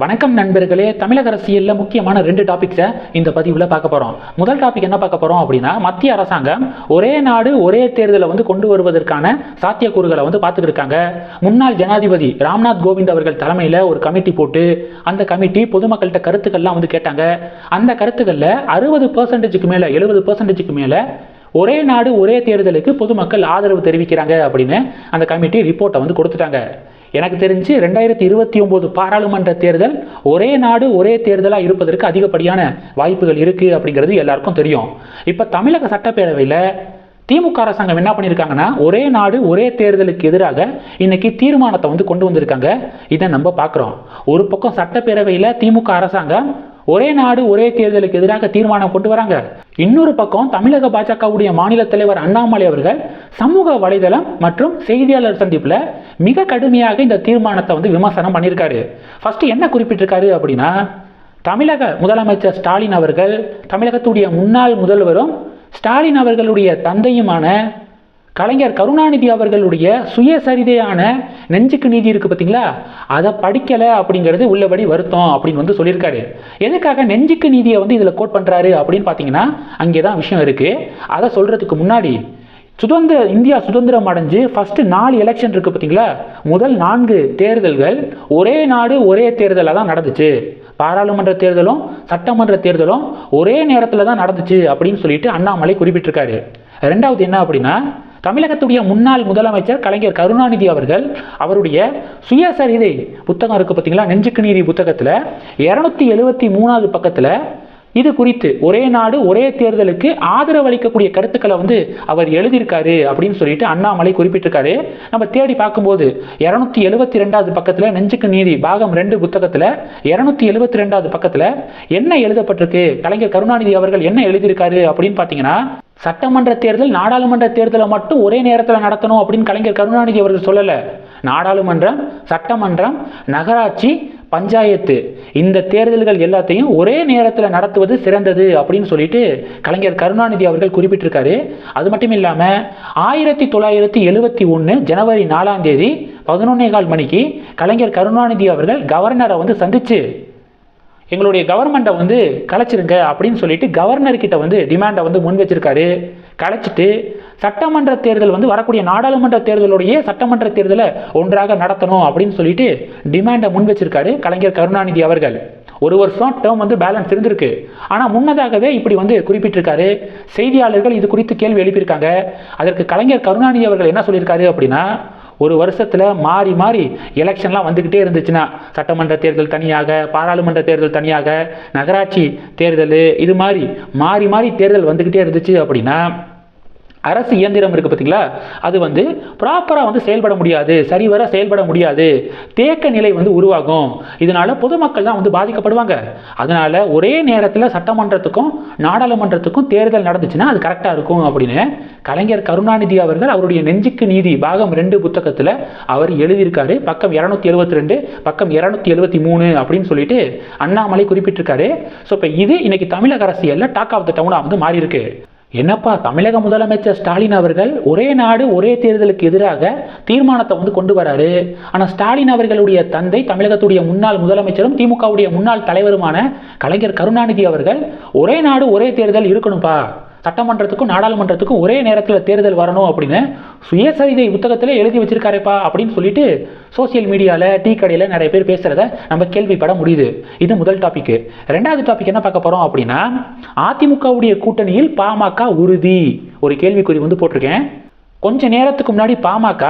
வணக்கம் நண்பர்களே தமிழக அரசியலில் முக்கியமான ரெண்டு டாபிக்ஸை இந்த பதிவில் பார்க்க போகிறோம் முதல் டாபிக் என்ன பார்க்க போகிறோம் அப்படின்னா மத்திய அரசாங்கம் ஒரே நாடு ஒரே தேர்தலை வந்து கொண்டு வருவதற்கான சாத்தியக்கூறுகளை வந்து பார்த்துக்கிருக்காங்க. முன்னாள் ஜனாதிபதி ராம்நாத் கோவிந்த் அவர்கள் தலைமையில் ஒரு கமிட்டி போட்டு அந்த கமிட்டி பொதுமக்கள்கிட்ட கருத்துக்கள்லாம் வந்து கேட்டாங்க. அந்த கருத்துக்களில் அறுபது பர்சன்டேஜுக்கு மேலே எழுபது பர்சன்டேஜுக்கு மேலே ஒரே நாடு ஒரே தேர்தலுக்கு பொதுமக்கள் ஆதரவு தெரிவிக்கிறாங்க அப்படின்னு அந்த கமிட்டி ரிப்போர்ட்டை வந்து கொடுத்துட்டாங்க. எனக்கு தெரிஞ்சு ரெண்டாயிரத்தி இருபத்தி ஒம்பது பாராளுமன்ற தேர்தல் ஒரே நாடு ஒரே தேர்தலாக இருப்பதற்கு அதிகப்படியான வாய்ப்புகள் இருக்குது அப்படிங்கிறது எல்லாருக்கும் தெரியும். இப்போ தமிழக சட்டப்பேரவையில் திமுக அரசாங்கம் என்ன பண்ணியிருக்காங்கன்னா ஒரே நாடு ஒரே தேர்தலுக்கு எதிராக இன்னைக்கு தீர்மானத்தை வந்து கொண்டு வந்திருக்காங்க. இதை நம்ம பார்க்குறோம் ஒரு பக்கம் சட்டப்பேரவையில் திமுக அரசாங்கம் ஒரே நாடு ஒரே தேர்தலுக்கு எதிராக தீர்மானம் கொண்டு வராங்க. இன்னொரு பக்கம் தமிழக பாஜகவுடைய மாநில தலைவர் அண்ணாமலை அவர்கள் சமூக வலைதளம் மற்றும் செய்தியாளர் சந்திப்பில் மிக கடுமையாக இந்த தீர்மானத்தை வந்து விமர்சனம் பண்ணியிருக்காரு. ஃபர்ஸ்ட் என்ன குறிப்பிட்டிருக்காரு அப்படின்னா தமிழக முதலமைச்சர் ஸ்டாலின் அவர்கள் தமிழகத்துடைய முன்னாள் முதல்வரும் ஸ்டாலின் அவர்களுடைய தந்தையுமான கலைஞர் கருணாநிதி அவர்களுடைய சுயசரிதையான நெஞ்சுக்கு நீதி இருக்குது பார்த்தீங்களா? அதை படிக்கலை அப்படிங்கிறது உள்ளபடி வருத்தம் அப்படின்னு வந்து சொல்லியிருக்காரு. எதுக்காக நெஞ்சுக்கு நீதியை வந்து இதில் கோட் பண்ணுறாரு அப்படின்னு பார்த்தீங்கன்னா அங்கே தான் விஷயம் இருக்குது அதை சொல்கிறதுக்கு முன்னாடி சுதந்திர இந்தியா சுதந்திரம் அடைஞ்சு ஃபஸ்ட்டு நாலு எலெக்ஷன் இருக்குது பார்த்தீங்களா? முதல் நான்கு தேர்தல்கள் ஒரே நாடு ஒரே தேர்தலாக தான் நடந்துச்சு. பாராளுமன்ற தேர்தலும் சட்டமன்ற தேர்தலும் ஒரே நேரத்தில் தான் நடந்துச்சு அப்படின்னு சொல்லிட்டு அண்ணாமலை குறிப்பிட்டிருக்காரு. ரெண்டாவது என்ன அப்படின்னா தமிழகத்துடைய முன்னாள் முதலமைச்சர் கலைஞர் கருணாநிதி அவர்கள் அவருடைய சுயசரிதை புத்தகம் இருக்கு பார்த்தீங்களா நெஞ்சுக்கு நீதி புத்தகத்தில் இரநூத்தி எழுபத்தி மூணாவது பக்கத்தில் இது குறித்து ஒரே நாடு ஒரே தேர்தலுக்கு ஆதரவு அளிக்கக்கூடிய கருத்துக்களை வந்து அவர் எழுதியிருக்காரு அப்படின்னு சொல்லிட்டு அண்ணாமலை குறிப்பிட்டிருக்காரு. நம்ம தேடி பார்க்கும்போது இரநூத்தி எழுபத்தி ரெண்டாவது பக்கத்தில் நெஞ்சுக்கு நீதி பாகம் ரெண்டு புத்தகத்தில் இரநூத்தி எழுபத்தி ரெண்டாவது பக்கத்தில் என்ன எழுதப்பட்டிருக்கு? கலைஞர் கருணாநிதி அவர்கள் என்ன எழுதியிருக்காரு அப்படின்னு பார்த்தீங்கன்னா சட்டமன்ற தேர்தல் நாடாளுமன்ற தேர்தலை மட்டும் ஒரே நேரத்தில் நடத்தணும் அப்படின்னு கலைஞர் கருணாநிதி அவர்கள் சொல்லலை. நாடாளுமன்றம் சட்டமன்றம் நகராட்சி பஞ்சாயத்து இந்த தேர்தல்கள் எல்லாத்தையும் ஒரே நேரத்தில் நடத்துவது சிறந்தது அப்படின்னு சொல்லிட்டு கலைஞர் கருணாநிதி அவர்கள் குறிப்பிட்டிருக்காரு. அது மட்டும் இல்லாமல் ஆயிரத்தி தொள்ளாயிரத்தி எழுபத்தி ஒன்று ஜனவரி நாலாம் தேதி பதினொன்னே கால் மணிக்கு கலைஞர் கருணாநிதி அவர்கள் கவர்னரை வந்து சந்திச்சு எங்களுடைய கவர்மெண்ட்டை வந்து கலைச்சிருங்க அப்படின்னு சொல்லிட்டு கவர்னர்கிட்ட வந்து டிமாண்டை வந்து முன் வச்சிருக்காரு கலைச்சிட்டு சட்டமன்ற தேர்தல் வந்து வரக்கூடிய நாடாளுமன்ற தேர்தலுடைய சட்டமன்ற தேர்தலை ஒன்றாக நடத்தணும் அப்படின்னு சொல்லிட்டு டிமாண்டை முன் வச்சிருக்காரு கலைஞர் கருணாநிதி அவர்கள். ஒரு வருஷம் டேர்ம் வந்து பேலன்ஸ் இருந்திருக்கு. ஆனால் முன்னதாகவே இப்படி வந்து குறிப்பிட்டிருக்காரு. செய்தியாளர்கள் இது குறித்து கேள்வி எழுப்பியிருக்காங்க. அதற்கு கலைஞர் கருணாநிதி அவர்கள் என்ன சொல்லியிருக்காரு அப்படின்னா ஒரு வருஷத்தில் மாறி மாறி எலெக்ஷன்லாம் வந்துக்கிட்டே இருந்துச்சுன்னா சட்டமன்ற தேர்தல் தனியாக பாராளுமன்ற தேர்தல் தனியாக நகராட்சி தேர்தல் இது மாதிரி மாறி மாறி தேர்தல் வந்துக்கிட்டே இருந்துச்சு அப்படின்னா அரசு இயந்திரம் இருக்குது பார்த்தீங்களா அது வந்து ப்ராப்பராக வந்து செயல்பட முடியாது சரிவர செயல்பட முடியாது. தேக்க நிலை வந்து உருவாகும். இதனால் பொதுமக்கள் தான் வந்து பாதிக்கப்படுவாங்க. அதனால் ஒரே நேரத்தில் சட்டமன்றத்துக்கும் நாடாளுமன்றத்துக்கும் தேர்தல் நடந்துச்சுன்னா அது கரெக்டாக இருக்கும் அப்படின்னு கலைஞர் கருணாநிதி அவர்கள் அவருடைய நெஞ்சுக்கு நீதி பாகம் ரெண்டு புத்தகத்தில் அவர் எழுதியிருக்காரு. பக்கம் இரநூத்தி எழுபத்தி ரெண்டு பக்கம் இரநூத்தி எழுபத்தி மூணு அப்படின்னு சொல்லிட்டு அண்ணாமலை குறிப்பிட்டிருக்காரு. ஸோ இப்போ இது இன்னைக்கு தமிழக அரசியலில் டாக் ஆஃப் த டவுனாக வந்து மாறி இருக்கு என்னப்பா தமிழக முதலமைச்சர் ஸ்டாலின் அவர்கள் ஒரே நாடு ஒரே தேர்தலுக்கு எதிராக தீர்மானத்தை வந்து கொண்டு வராரு. ஆனால் ஸ்டாலின் அவர்களுடைய தந்தை தமிழகத்துடைய முன்னாள் முதலமைச்சரும் திமுகவுடைய முன்னாள் தலைவருமான கலைஞர் கருணாநிதி அவர்கள் ஒரே நாடு ஒரே தேர்தல் இருக்கணும்ப்பா சட்டமன்றத்துக்கும் நாடாளுமன்றத்துக்கும் ஒரே நேரத்தில் தேர்தல் வரணும் அப்படின்னு சுயசரிதை புத்தகத்தில் எழுதி வச்சிருக்காரேப்பா அப்படின்னு சொல்லிட்டு சோசியல் மீடியாவில் டீ கடையில் நிறைய பேர் பேசுகிறத நம்ம கேள்விப்பட முடியுது. இது முதல் டாபிக் ரெண்டாவது டாபிக் என்ன பார்க்க போகிறோம் அப்படின்னா அதிமுகவுடைய கூட்டணியில் பாமக உறுதி. ஒரு கேள்விக்குறி வந்து போட்டிருக்கேன். கொஞ்ச நேரத்துக்கு முன்னாடி பாமக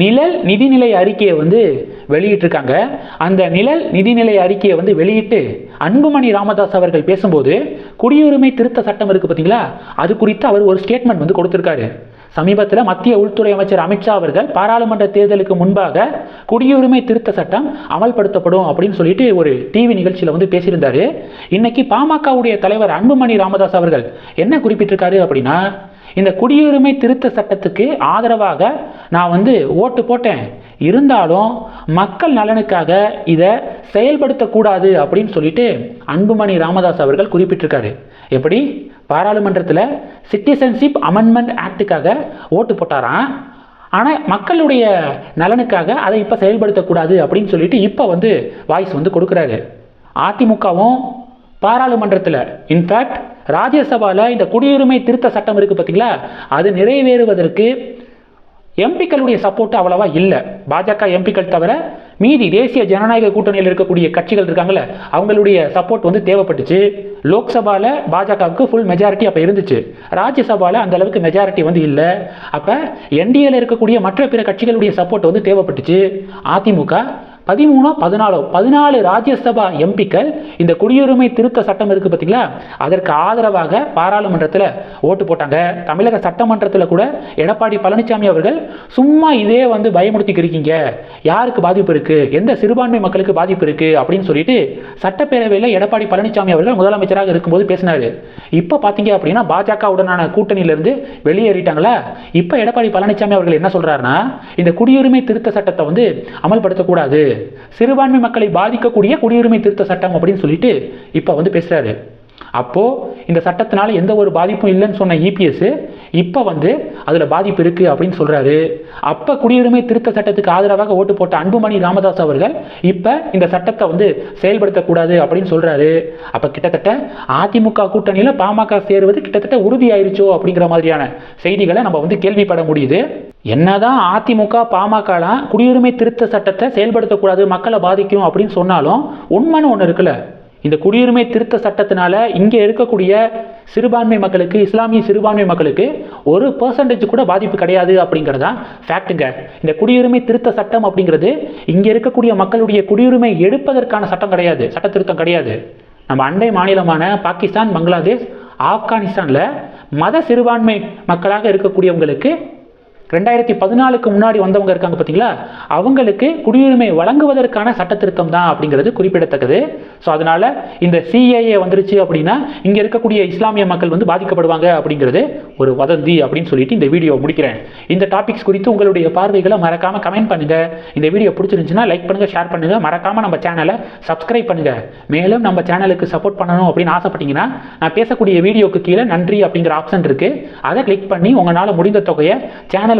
நிழல் நிதிநிலை அறிக்கையை வந்து வெளியிட்டிருக்காங்க. அந்த நிழல் நிதிநிலை அறிக்கையை வந்து வெளியிட்டு அன்புமணி ராமதாஸ் அவர்கள் பேசும்போது குடியுரிமை திருத்த சட்டம் இருக்குது பார்த்தீங்களா? அது குறித்து அவர் ஒரு ஸ்டேட்மெண்ட் வந்து கொடுத்துருக்காரு. சமீபத்தில் மத்திய உள்துறை அமைச்சர் அமித்ஷா அவர்கள் பாராளுமன்ற தேர்தலுக்கு முன்பாக குடியுரிமை திருத்த சட்டம் அமல்படுத்தப்படும் அப்படின்னு சொல்லிட்டு ஒரு டிவி நிகழ்ச்சியில் வந்து பேசியிருந்தாரு. இன்னைக்கு பாமகவுடைய தலைவர் அன்புமணி ராமதாஸ் அவர்கள் என்ன குறிப்பிட்டிருக்காரு அப்படின்னா இந்த குடியுரிமை திருத்த சட்டத்துக்கு ஆதரவாக நான் வந்து ஓட்டு போட்டேன். இருந்தாலும் மக்கள் நலனுக்காக இதை செயல்படுத்தக்கூடாது அப்படின்னு சொல்லிட்டு அன்புமணி ராமதாஸ் அவர்கள் குறிப்பிட்டிருக்காரு. எப்படி? பாராளுமன்றத்தில் சிட்டிசன்ஷிப் அமெண்ட்மெண்ட் ஆக்டுக்காக ஓட்டு போட்டாராம். ஆனால் மக்களுடைய நலனுக்காக அதை இப்போ செயல்படுத்தக்கூடாது அப்படின்னு சொல்லிட்டு இப்போ வந்து வாய்ஸ் வந்து கொடுக்குறாரு. அதிமுகவும் பாராளுமன்றத்தில் இன்ஃபேக்ட் ராஜ்யசபாவில் இந்த குடியுரிமை திருத்த சட்டம் இருக்குது பார்த்தீங்களா அது நிறைவேறுவதற்கு எம்பிக்களுடைய சப்போர்ட் அவ்வளவா இல்லை. பாஜக எம்பிக்கள் தவிர மீதி தேசிய ஜனநாயக கூட்டணியில் இருக்கக்கூடிய கட்சிகள் இருக்காங்கல்ல அவங்களுடைய சப்போர்ட் வந்து தேவைப்பட்டுச்சு. லோக்சபாவில் பாஜகவுக்கு ஃபுல் மெஜாரிட்டி அப்போ இருந்துச்சு. ராஜ்யசபாவில் அந்த அளவுக்கு மெஜாரிட்டி வந்து இல்லை. அப்போ என்டிஏல இருக்கக்கூடிய மற்ற பிற கட்சிகளுடைய சப்போர்ட் வந்து தேவைப்பட்டுச்சு. அதிமுக பதிமூணோ பதினாலோ பதினாலு ராஜ்யசபா எம்பிக்கள் இந்த குடியுரிமை திருத்த சட்டம் இருக்குது பார்த்தீங்களா அதற்கு ஆதரவாக பாராளுமன்றத்தில் ஓட்டு போட்டாங்க. தமிழக சட்டமன்றத்தில் கூட எடப்பாடி பழனிசாமி அவர்கள் சும்மா இதே வந்து பயமுறுத்திக்கிறீங்க யாருக்கு பாதிப்பு இருக்குது எந்த சிறுபான்மை மக்களுக்கு பாதிப்பு இருக்குது அப்படின்னு சொல்லிட்டு சட்டப்பேரவையில் எடப்பாடி பழனிசாமி அவர்கள் முதலமைச்சராக இருக்கும்போது பேசினார். இப்போ பார்த்தீங்க அப்படின்னா பாஜகவுடனான கூட்டணியிலிருந்து வெளியேறிட்டாங்களா? இப்போ எடப்பாடி பழனிசாமி அவர்கள் என்ன சொல்கிறாருன்னா இந்த குடியுரிமை திருத்த சட்டத்தை வந்து அமல்படுத்தக்கூடாது. சிறுபான்மை மக்களை பாதிக்கக்கூடிய குடியுரிமை திருத்த சட்டம் அப்படின்னு சொல்லிட்டு இப்போ வந்து பேசுகிறாரு அப்போது இந்த சட்டத்தினால எந்த ஒரு பாதிப்பும் இல்லைன்னு சொன்ன இபிஎஸ் இப்போ வந்து அதில் பாதிப்பு இருக்குது அப்படின்னு சொல்கிறாரு அப்போ குடியுரிமை திருத்த சட்டத்துக்கு ஆதரவாக ஓட்டு போட்ட அன்புமணி ராமதாஸ் அவர்கள் இப்போ இந்த சட்டத்தை வந்து செயல்படுத்தக்கூடாது அப்படின்னு சொல்கிறாரு அப்போ கிட்டத்தட்ட அதிமுக கூட்டணியில் பாமக சேருவது கிட்டத்தட்ட உறுதியாயிருச்சோ அப்படிங்கிற மாதிரியான செய்திகளை நம்ம வந்து கேள்விப்பட முடியுது. என்னதான் அதிமுக பாமகலாம் குடியுரிமை திருத்த சட்டத்தை செயல்படுத்தக்கூடாது மக்களை பாதிக்கும் அப்படின்னு சொன்னாலும் உண்மைன்னு ஒன்று இருக்குல்ல. இந்த குடியுரிமை திருத்த சட்டத்தினால இங்கே இருக்கக்கூடிய சிறுபான்மை மக்களுக்கு இஸ்லாமிய சிறுபான்மை மக்களுக்கு ஒரு பர்சன்டேஜ் கூட பாதிப்பு கிடையாது அப்படிங்கிறது தான் ஃபேக்ட்டுங்க இந்த குடியுரிமை திருத்த சட்டம் அப்படிங்கிறது இங்கே இருக்கக்கூடிய மக்களுடைய குடியுரிமை எடுப்பதற்கான சட்டம் கிடையாது. சட்ட திருத்தம் கிடையாது. நம்ம அண்டை மாநிலமான பாகிஸ்தான் பங்களாதேஷ் ஆப்கானிஸ்தானில் மத சிறுபான்மை மக்களாக இருக்கக்கூடியவங்களுக்கு ரெண்டாயிரத்தி பதினாலுக்கு முன்னாடி வந்தவங்க இருக்காங்க பார்த்தீங்களா? அவங்களுக்கு குடியுரிமை வழங்குவதற்கான சட்ட திருத்தம் தான் அப்படிங்கிறது குறிப்பிடத்தக்கது. ஸோ அதனால் இந்த சிஏஏ வந்துருச்சு அப்படின்னா இங்கே இருக்கக்கூடிய இஸ்லாமிய மக்கள் வந்து பாதிக்கப்படுவாங்க அப்படிங்கிறது ஒரு வதந்தி அப்படின்னு சொல்லிட்டு இந்த வீடியோ முடிக்கிறேன். இந்த டாபிக்ஸ் குறித்து உங்களுடைய பார்வைகளை மறக்காமல் கமெண்ட் பண்ணுங்கள் இந்த வீடியோ பிடிச்சிருந்துச்சுன்னா லைக் பண்ணுங்கள் ஷேர் பண்ணுங்கள் மறக்காமல் நம்ம சேனலை சப்ஸ்கிரைப் பண்ணுங்கள் மேலும் நம்ம சேனலுக்கு சப்போர்ட் பண்ணணும் அப்படின்னு ஆசைப்பட்டீங்கன்னா நான் பேசக்கூடிய வீடியோக்கு கீழே நன்றி அப்படிங்கிற ஆப்ஷன் இருக்குது அதை கிளிக் பண்ணி உங்களால் முடிந்த தொகையை சேனல்